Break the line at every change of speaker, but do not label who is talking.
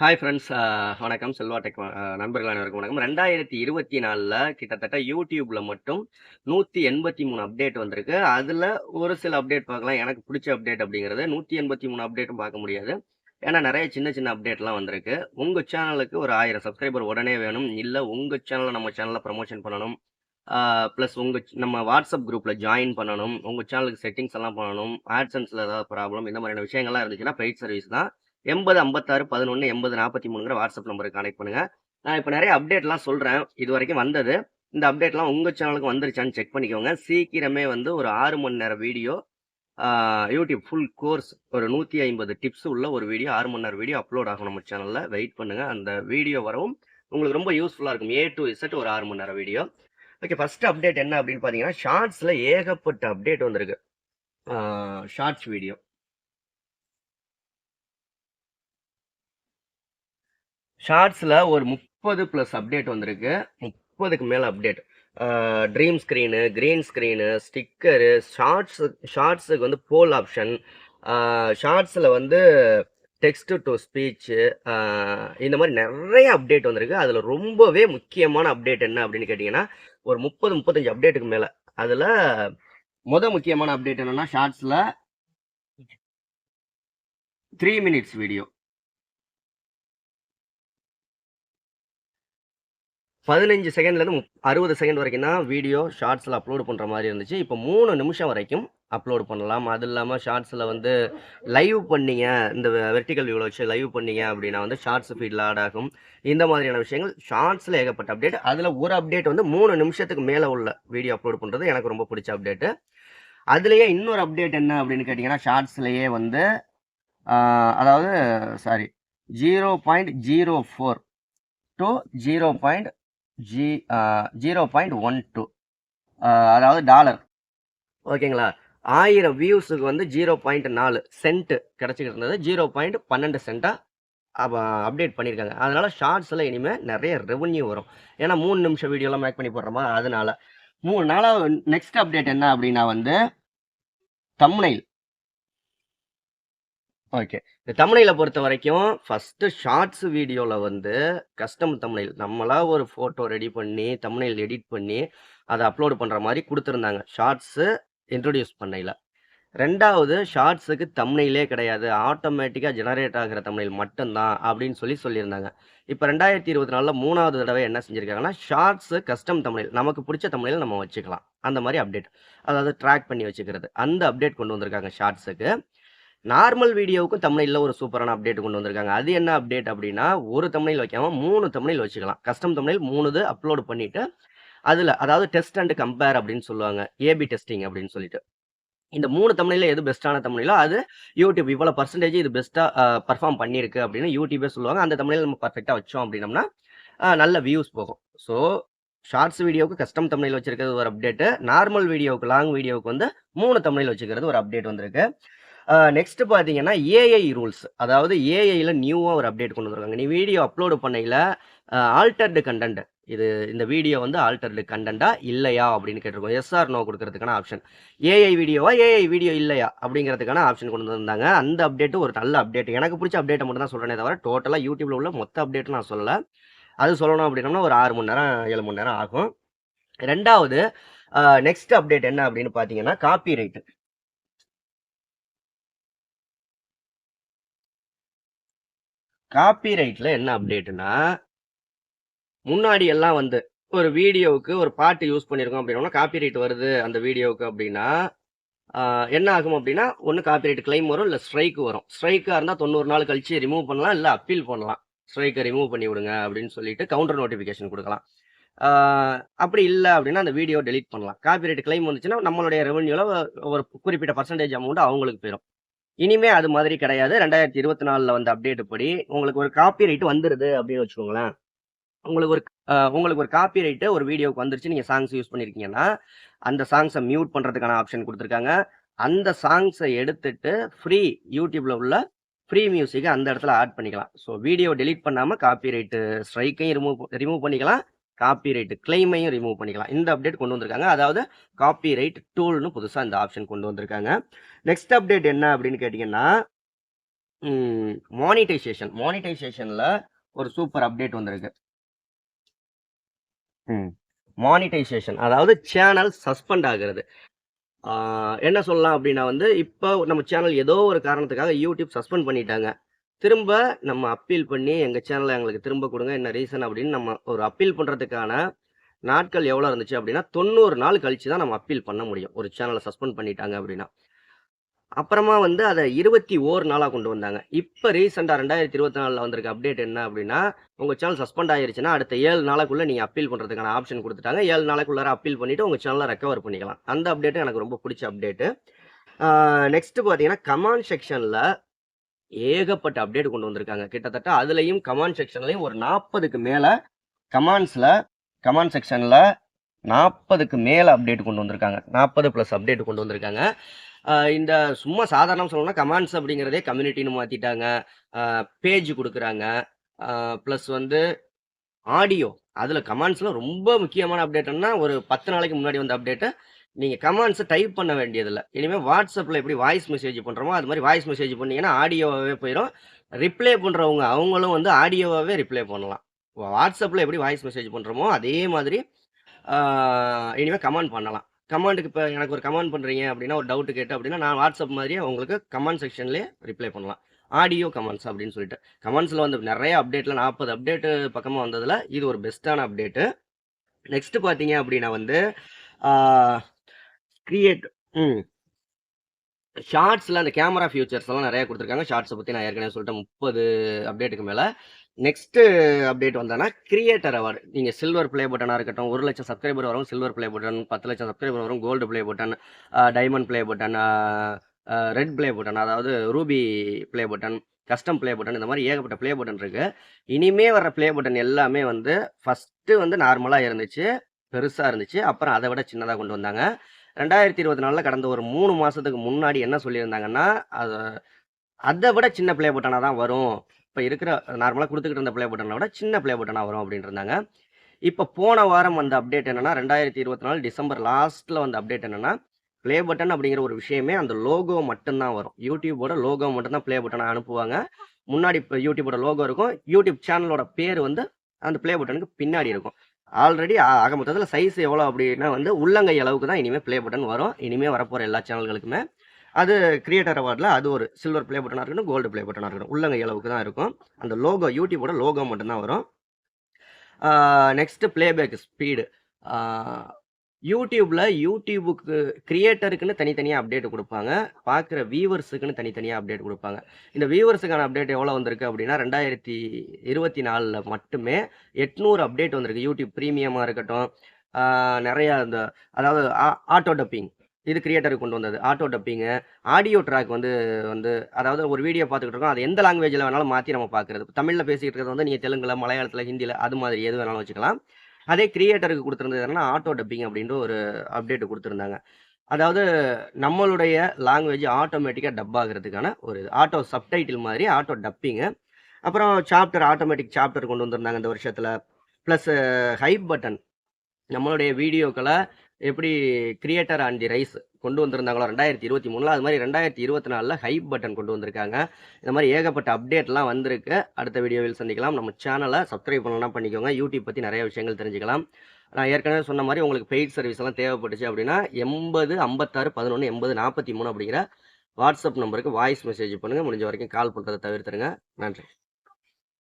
Hi friends வணக்கம். Selva tech நண்பர்கள் அனைவருக்கும் வணக்கம். ரெண்டாயிரத்தி இருபத்தி நாலில் கிட்டத்தட்ட யூடியூப்பில் மட்டும் நூற்றி எண்பத்தி மூணு அப்டேட் வந்திருக்கு. அதில் ஒரு சில அப்டேட் பார்க்கலாம். எனக்கு பிடிச்ச அப்டேட் அப்படிங்கிறது நூற்றி எண்பத்தி மூணு அப்டேட்டும் பார்க்க முடியாது. ஏன்னா நிறைய சின்ன சின்ன அப்டேட்லாம் வந்திருக்கு. உங்கள் சேனலுக்கு ஒரு ஆயிரம் சப்ஸ்கிரைபர் உடனே வேணும். இல்லை உங்கள் சேனலை நம்ம சேனலில் ப்ரமோஷன் பண்ணணும். ப்ளஸ் உங்கள் நம்ம வாட்ஸ்அப் குரூப்பில் ஜாயின் பண்ணணும். உங்கள் சேனலுக்கு செட்டிங்ஸ் எல்லாம் பண்ணணும். ஆட்சன்ஸில் ஏதாவது ப்ராப்ளம் இந்த மாதிரியான விஷயங்கள்லாம் இருந்துச்சுன்னா பெய்ட் சர்வீஸ் தான். எண்பது ஐம்பத்தாறு பதினொன்று எண்பது நாற்பத்தி மூணுங்கிற வாட்ஸ்அப் நம்பருக்கு கனெக்ட் பண்ணுங்கள் நான் இப்போ நிறைய அப்டேட்லாம் சொல்கிறேன் இது வரைக்கும் வந்தது. இந்த அப்டேட்லாம் உங்கள் சேனலுக்கு வந்துருச்சான்னு செக் பண்ணிக்கோங்க. சீக்கிரமே வந்து ஒரு ஆறு மணி நேரம் வீடியோ யூடியூப் ஃபுல் கோர்ஸ் ஒரு நூற்றி ஐம்பது டிப்ஸ் உள்ள ஒரு வீடியோ ஆறு மணி நேரம் வீடியோ அப்லோட் ஆகும் நம்ம சேனலில் வெயிட் பண்ணுங்கள் அந்த வீடியோ வரவும் உங்களுக்கு ரொம்ப யூஸ்ஃபுல்லாக இருக்கும். ஏ டு இசட் ஒரு ஆறு மணி நேரம் வீடியோ ஓகே ஃபஸ்ட் அப்டேட் என்ன அப்படின்னு பார்த்தீங்கன்னா ஷார்ட்ஸில் ஏகப்பட்ட அப்டேட் வந்திருக்கு. ஷார்ட்ஸ் வீடியோ ஷார்ட்ஸில் ஒரு முப்பது ப்ளஸ் அப்டேட் வந்திருக்கு. முப்பதுக்கு மேலே update dream screen green screen sticker shorts ஷார்ட்ஸுக்கு வந்து போல் ஆப்ஷன் ஷார்ட்ஸில் வந்து டெக்ஸ்ட் டு ஸ்பீச்சு இந்த மாதிரி நிறைய அப்டேட் வந்திருக்கு. அதில் ரொம்பவே முக்கியமான அப்டேட் என்ன அப்படின்னு கேட்டிங்கன்னா ஒரு முப்பது முப்பத்தஞ்சு அப்டேட்டுக்கு மேலே. அதில் முத முக்கியமான அப்டேட் என்னென்னா ஷார்ட்ஸில் த்ரீ மினிட்ஸ் வீடியோ பதினஞ்சு செகண்ட்லேருந்து அறுபது செகண்ட் வரைக்கும் தான் வீடியோ ஷார்ட்ஸில் அப்லோட் பண்ணுற மாதிரி இருந்துச்சு. இப்போ மூணு நிமிஷம் வரைக்கும் அப்லோட் பண்ணலாம். அது இல்லாமல் ஷார்ட்ஸில் வந்து லைவ் பண்ணீங்க இந்த வெர்டிக்கல் வியூவில் வச்சு லைவ் பண்ணீங்க அப்படின்னா வந்து ஷார்ட்ஸ் ஃபீல்டில் ஆட் ஆகும். இந்த மாதிரியான விஷயங்கள் ஷார்ட்ஸில் ஏகப்பட்ட அப்டேட் அதில் ஒரு அப்டேட் வந்து மூணு நிமிஷத்துக்கு மேலே உள்ள வீடியோ அப்லோட் பண்ணுறது எனக்கு ரொம்ப பிடிச்ச அப்டேட்டு அதுலேயே இன்னொரு அப்டேட் என்ன அப்படின்னு கேட்டிங்கன்னா ஷார்ட்ஸ்லேயே வந்து அதாவது sorry zero point zero four to zero point G zero point one two அதாவது டாலர் ஓகேங்களா ஆயிரம் வியூஸுக்கு வந்து ஜீரோ பாயிண்ட் நாலு சென்ட்டு கிடச்சிக்கிட்டு இருந்தது. ஜீரோ பாயிண்ட் பன்னெண்டு சென்ட்டாக அப்டேட் பண்ணியிருக்காங்க. அதனால் ஷார்ட்ஸில் இனிமேல் நிறைய ரெவன்யூ வரும். ஏன்னா மூணு நிமிஷம் வீடியோலாம் மேக் பண்ணி போடுறோமா? அதனால். மூணு நாளாக நெக்ஸ்ட் அப்டேட் என்ன அப்படின்னா வந்து தம்னைல் ஓகே. இந்த தமிழில் பொறுத்த வரைக்கும் ஃபஸ்ட்டு ஷார்ட்ஸ் வீடியோவில் வந்து கஸ்டம் தமிழில் நம்மளா ஒரு ஃபோட்டோ ரெடி பண்ணி தமிழில் எடிட் பண்ணி அதை அப்லோடு பண்ணுற மாதிரி கொடுத்துருந்தாங்க. ஷார்ட்ஸு இன்ட்ரடியூஸ் பண்ணையில். ரெண்டாவது ஷார்ட்ஸுக்கு தமிழிலே கிடையாது. ஆட்டோமேட்டிக்காக ஜெனரேட் ஆகிற தமிழில் மட்டும்தான் அப்படின்னு சொல்லி சொல்லியிருந்தாங்க. இப்போ ரெண்டாயிரத்தி இருபத்தி நாலில் மூணாவது தடவை என்ன செஞ்சுருக்காங்கன்னா ஷார்ட்ஸு கஸ்டம் தமிழில் நமக்கு பிடிச்ச தமிழில் நம்ம வச்சுக்கலாம். அந்த மாதிரி அப்டேட் அதாவது ட்ராக் பண்ணி வச்சுக்கிறது. அந்த அப்டேட் கொண்டு வந்திருக்காங்க ஷார்ட்ஸுக்கு நார்மல் வீடியோவுக்கும் தமிழில் ஒரு சூப்பரான அப்டேட் கொண்டு வந்திருக்காங்க. அது என்ன அப்டேட் அப்படின்னா ஒரு தமிழில் வைக்காம மூணு தமிழில் வச்சுக்கலாம். கஸ்டம் தமிழில் மூணுது அப்லோடு பண்ணிட்டு அதில் அதாவது டெஸ்ட் அண்ட் கம்பேர் அப்படின்னு சொல்லுவாங்க. ஏபி டெஸ்டிங் அப்படின்னு சொல்லிட்டு. இந்த மூணு தமிழில் எது பெஸ்ட்டான தமிழிலோ அது யூடியூப் இவ்வளோ பர்சன்டேஜ் இது பெஸ்ட்டாக பர்ஃபார்ம் பண்ணியிருக்கு அப்படின்னு யூடியூபே சொல்லுவாங்க. அந்த தமிழில் நம்ம பர்ஃபெக்டாக வச்சோம் அப்படின்னம்னா நல்ல வியூஸ் போகும். ஸோ ஷார்ட்ஸ் வீடியோவுக்கு கஸ்டம் தமிழில் வச்சிருக்கிறது ஒரு அப்டேட்டு நார்மல் வீடியோவுக்கு லாங் வீடியோவுக்கு வந்து மூணு தமிழில் வச்சுக்கிறது ஒரு அப்டேட் வந்திருக்கு. நெக்ஸ்ட் பார்த்தீங்கன்னா ஏஐ ரூல்ஸ் அதாவது ஏஐயில் நியூவாக ஒரு அப்டேட் கொண்டு வந்திருக்காங்க. நீ வீடியோ அப்லோடு பண்ணையில் ஆல்டர்டு கண்டென்ட் இது இந்த வீடியோ வந்து ஆல்டர்டு கண்டென்ட்டா இல்லையா அப்படின்னு கேட்டிருக்கோம். எஸ்ஆர் நோ கொடுக்கறதுக்கான ஆப்ஷன் ஏஐ வீடியோவா ஏஐ வீடியோ இல்லையா அப்படிங்கிறதுக்கான ஆப்ஷன் கொண்டு வந்திருந்தாங்க. அந்த அப்டேட்டு ஒரு நல்ல அப்டேட் எனக்கு பிடிச்ச அப்டேட்டை மட்டும் தான் சொல்கிறேனே தவிர டோட்டலாக யூடியூப்ல உள்ள மொத்த அப்டேட் நான் சொல்லலை. அது சொல்லணும் அப்படின்னா ஒரு ஆறு மணி நேரம் ஏழு மணி நேரம் ஆகும். ரெண்டாவது நெக்ஸ்ட் அப்டேட் என்ன அப்படின்னு பார்த்தீங்கன்னா காப்பி ரைட்டு காப்பி ரைட்டில் என்ன அப்டேட்டுனா முன்னாடி எல்லாம் வந்து ஒரு வீடியோவுக்கு ஒரு பாட்டு யூஸ் பண்ணியிருக்கோம் அப்படின்னா காப்பி ரைட் வருது அந்த வீடியோவுக்கு அப்படின்னா என்ன ஆகும் அப்படின்னா ஒன்று காப்பிரைட் கிளைம் வரும் இல்லை ஸ்ட்ரைக்கு வரும். ஸ்ட்ரைக்காக இருந்தால் தொண்ணூறு நாள் கழிச்சு ரிமூவ் பண்ணலாம் இல்லை அப்பீல் பண்ணலாம். ஸ்ட்ரைக்கை ரிமூவ் பண்ணி விடுங்க அப்படின்னு சொல்லிட்டு கவுண்டர் நோட்டிஃபிகேஷன் கொடுக்கலாம். அப்படி இல்லை அப்படின்னா அந்த வீடியோ டெலிட் பண்ணலாம். காப்பிரைட் கிளைம் வந்துச்சுன்னா நம்மளுடைய ரெவன்யூவில் ஒரு குறிப்பிட்ட பர்சன்டேஜ் அமௌண்ட் அவங்களுக்கு போயிடும் இனிமே அது மாதிரி கிடையாது. ரெண்டாயிரத்தி இருபத்தி நாலில் வந்த அப்டேட் படி உங்களுக்கு ஒரு காப்பி ரைட் வந்துடுது அப்படின்னு வச்சுக்கோங்களேன். உங்களுக்கு ஒரு உங்களுக்கு ஒரு காப்பி ரைட்டு ஒரு வீடியோக்கு வந்துருச்சு நீங்கள் சாங்ஸ் யூஸ் பண்ணியிருக்கீங்கன்னா அந்த சாங்ஸை மியூட் பண்ணுறதுக்கான ஆப்ஷன் கொடுத்துருக்காங்க. அந்த சாங்ஸை எடுத்துட்டு ஃப்ரீ யூடியூப்ல உள்ள ஃப்ரீ மியூசிக்கை அந்த இடத்துல ஆட் பண்ணிக்கலாம். ஸோ வீடியோ டெலிட் பண்ணாமல் காப்பி ரைட்டு ஸ்ட்ரைக்கையும் ரிமூவ் ரிமூவ் பண்ணிக்கலாம். காப்பி ரைட் கிளைமையும் ரிமூவ் பண்ணிக்கலாம் இந்த அப்டேட் கொண்டு வந்திருக்காங்க அதாவது காப்பி ரைட் டூல்னு புதுசாக இந்த ஆப்ஷன் கொண்டு வந்திருக்காங்க நெக்ஸ்ட் அப்டேட் என்ன அப்படின்னு கேட்டிங்கன்னா மானிட்டைசேஷன் மானிட்டைசேஷனில் ஒரு சூப்பர் அப்டேட் வந்திருக்கு. ம். மானிட்டைசேஷன் அதாவது சேனல் சஸ்பெண்ட் ஆகிறது என்ன சொல்லலாம் அப்படின்னா வந்து, இப்போ நம்ம சேனல் ஏதோ ஒரு காரணத்துக்காக யூடியூப் சஸ்பெண்ட் பண்ணிட்டாங்க. திரும்ப நம்ம அப்பீல் பண்ணி எங்கள் சேனலை எங்களுக்கு திரும்ப கொடுங்க என்ன ரீசன் அப்படின்னு நம்ம ஒரு அப்பீல் பண்ணுறதுக்கான நாட்கள் எவ்வளோ இருந்துச்சு அப்படின்னா தொண்ணூறு நாள் கழிச்சு தான் நம்ம அப்பீல் பண்ண முடியும். ஒரு சேனலை சஸ்பெண்ட் பண்ணிட்டாங்க அப்படின்னா அப்புறமா வந்து அதை இருபத்தி ஓர் நாளாக கொண்டு வந்தாங்க. இப்ப ரீசென்ட்டா 2024ல வந்திருக்க அப்டேட் என்ன அப்படின்னா உங்கள் சேனல் சஸ்பெண்ட் ஆயிருச்சுன்னா, அடுத்த ஏழு நாளைக்குள்ளே நீங்கள் அப்பீல் பண்ணுறதுக்கான ஆப்ஷன் கொடுத்துட்டாங்க ஏழு நாளைக்குள்ளார அப்பீல் பண்ணிட்டு உங்கள் சேனலை ரெக்கவர் பண்ணிக்கலாம். அந்த அப்டேட்டும் எனக்கு ரொம்ப பிடிச்ச அப்டேட்டு. நெக்ஸ்ட்டு பார்த்தீங்கன்னா, கமெண்ட் செக்ஷனில் ஏகப்பட்ட அப்டேட் கொண்டு வந்திருக்காங்க. கிட்டத்தட்ட அதுலேயும் கமெண்ட் செக்ஷன்லையும் ஒரு 40க்கு மேல கமெண்ட்ஸ்ல கமெண்ட் செக்ஷனில் நாற்பதுக்கு மேலே அப்டேட் கொண்டு வந்திருக்காங்க. நாற்பது ப்ளஸ் அப்டேட் கொண்டு வந்திருக்காங்க. இந்த சும்மா சாதாரணம் சொல்லணும்னா, கமெண்ட்ஸ் அப்படிங்கிறதே கம்யூனிட்டின்னு மாற்றிட்டாங்க பேஜ் கொடுக்குறாங்க ப்ளஸ் வந்து ஆடியோ. அதில் கமெண்ட்ஸ்ல ரொம்ப முக்கியமான அப்டேட் ஒரு 10 நாளைக்கு முன்னாடி வந்த அப்டேட்டை நீங்கள் கமெண்ட்ஸை டைப் பண்ண வேண்டியதில்ல. இனிமேல் வாட்ஸ்அப்பில் எப்படி வாய்ஸ் மெசேஜ் பண்ணுறோமோ அது மாதிரி வாய்ஸ் மெசேஜ் பண்ணிங்கன்னா ஆடியோவே போயிடும் ரிப்ளை பண்ணுறவங்க அவங்களும் வந்து ஆடியோவாகவே ரிப்ளை பண்ணலாம். வாட்ஸ்அப்பில் எப்படி வாய்ஸ் மெசேஜ் பண்ணுறோமோ அதே மாதிரி இனிமேல் கமெண்ட் பண்ணலாம். கமெண்ட்டுக்கு இப்போ எனக்கு ஒரு கமெண்ட் பண்ணுறீங்க அப்படின்னா ஒரு டவுட் கேட்டு அப்படின்னா நான் வாட்ஸ்அப் மாதிரியே உங்களுக்கு கமெண்ட் செக்ஷன்லேயே ரிப்ளை பண்ணலாம். ஆடியோ கமெண்ட்ஸ் அப்படின்னு சொல்லிட்டு. கமெண்ட்ஸில் வந்து நிறைய அப்டேட்டில் நாற்பது அப்டேட்டு பக்கமாக வந்ததில் இது ஒரு பெஸ்ட்டான அப்டேட்டு. நெக்ஸ்ட்டு பார்த்தீங்க அப்படின்னா வந்து, கிரியேட் ம். அந்த கேமரா ஃபியூச்சர்ஸ்லாம் நிறைய கொடுத்துருக்காங்க ஷார்ட்ஸை பற்றி நான் ஏற்கனவே சொல்லிட்டேன். 30 அப்டேட்டுக்கு மேலே நெக்ஸ்ட்டு அப்டேட் வந்தன்னா, கிரியேட்டர் அவார்டு நீங்கள் சில்வர் ப்ளே பட்டனாக இருக்கட்டும், ஒரு லட்சம் சப்ஸ்கிரைபர் வரும் சில்வர் ப்ளே பட்டன், பத்து லட்சம் சப்ஸ்கிரைபர் வரும் gold play button, diamond play button, red play button அதாவது ruby play button, custom play button இந்த மாதிரி ஏகப்பட்ட ப்ளே பட்டன் இருக்குது இனிமே வர்ற ப்ளே பட்டன் எல்லாமே வந்து ஃபர்ஸ்ட்டு வந்து நார்மலாக இருந்துச்சு. பெருசாக இருந்துச்சு. அப்புறம் அதை விட சின்னதாக கொண்டு வந்தாங்க. 2024ல கடந்த ஒரு மூணு மாதத்துக்கு முன்னாடி என்ன சொல்லியிருந்தாங்கன்னா, அது அதை விட சின்ன ப்ளே பட்டனாக தான் வரும். இப்போ இருக்கிற நார்மலாக கொடுத்துக்கிட்டு இருந்த ப்ளே பட்டனை விட சின்ன ப்ளே பட்டனாக வரும் அப்படின்றாங்க இருந்தாங்க. போன வாரம் வந்த அப்டேட் என்னென்னா ரெண்டாயிரத்தி இருபத்தி நாலு டிசம்பர் லாஸ்ட்டில் வந்த அப்டேட் என்னென்னா ப்ளே பட்டன் அப்படிங்கிற ஒரு விஷயமே அந்த லோகோ மட்டும்தான் வரும். யூடியூபோட லோகோ மட்டும்தான் ப்ளே பட்டனை அனுப்புவாங்க. முன்னாடி இப்போ யூடியூபோட லோகோ இருக்கும். யூடியூப் சேனலோட பேர் வந்து அந்த ப்ளே பட்டனுக்கு பின்னாடி இருக்கும். ஆல்ரெடி ஆக மொத்தத்தில் சைஸ் எவ்வளோ அப்படின்னா வந்து, உள்ளங்கை அளவுக்கு தான் இனிமேல் ப்ளே பட்டன் வரும். இனிமேல் வரப்போகிற எல்லா சேனல்களுக்குமே. அது கிரியேட்டர் அவார்டில் அது ஒரு சில்வர் ப்ளே பட்டனாக இருக்கணும் கோல்டு ப்ளே பட்டனாக இருக்கணும் உள்ளங்கை அளவுக்கு தான் இருக்கும். அந்த லோகோ யூடியூபோட லோகோ மட்டும்தான் வரும். Next playback speed. யூடியூப்ல யூடியூபுக்கு கிரியேட்டருக்குன்னு தனித்தனியாக அப்டேட் கொடுப்பாங்க பார்க்குற வியூவர்ஸுக்குன்னு தனித்தனியாக அப்டேட் கொடுப்பாங்க இந்த வியூவர்ஸுக்கான அப்டேட் எவ்வளோ வந்திருக்கு அப்படின்னா ரெண்டாயிரத்தி இருபத்தி நாலில் மட்டுமே 800 அப்டேட் வந்திருக்கு. யூடியூப் ப்ரீமியமாக இருக்கட்டும், நிறையா இந்த அதாவது ஆ ஆட்டோ டப்பிங். இது கிரியேட்டருக்கு கொண்டு வந்தது. ஆட்டோ டப்பிங்கு, ஆடியோ ட்ராக் வந்து வந்து அதாவது ஒரு வீடியோ பார்த்துக்கிட்டு இருக்கோம். அது எந்த லாங்குவேஜில் வேணாலும் மாற்றி நம்ம பார்க்குறது. தமிழில் பேசிக்கிட்டு இருக்கிறது வந்து நீங்கள் தெலுங்குல, மலையாளத்தில் ஹிந்தியில் அது மாதிரி எது வேணாலும் வச்சுக்கலாம். அதே கிரியேட்டருக்கு குடுத்திருந்தது ஆட்டோ டப்பிங் அப்படின்ற ஒரு அப்டேட் கொடுத்துருந்தாங்க அதாவது நம்மளுடைய லாங்குவேஜ் ஆட்டோமேட்டிக்காக டப் ஆகிறதுக்கான ஒரு ஆட்டோ சப்டைட்டில் மாதிரி ஆட்டோ டப்பிங்கு. அப்புறம் சாப்டர் ஆட்டோமேட்டிக் சாப்டர் கொண்டு வந்திருந்தாங்க இந்த வருஷத்தில் ப்ளஸ் ஹைப் பட்டன். நம்மளுடைய வீடியோக்களை எப்படி கிரியேட்டர் ஆன் தி ரைஸ் கொண்டு வந்திருந்தாங்களோ 2023ல, அது மாதிரி ரெண்டாயிரத்தி இருபத்தி நாலில் ஹைப் பட்டன் கொண்டு வந்திருக்காங்க. இந்த மாதிரி ஏகப்பட்ட அப்டேட்லாம் வந்திருக்கு. அடுத்த வீடியோவில் சந்திக்கலாம். நம்ம சேனலை சப்ஸ்கிரைப் பண்ணலாம் பண்ணிக்கோங்க. யூடியூப் பற்றி நிறைய விஷயங்கள் தெரிஞ்சுக்கலாம். நான் ஏற்கனவே சொன்ன மாதிரி உங்களுக்கு பெய்ட் சர்வீஸ் எல்லாம் தேவைப்பட்டுச்சு அப்டின்னா, 80 56 11 80 43 அப்டிங்கிற வாட்ஸ்அப் நம்பருக்கு வாய்ஸ் மெசேஜ் பண்ணுங்கள் முடிஞ்ச வரைக்கும் கால் பண்ணுறதை தவிர்த்துருங்க. நன்றி.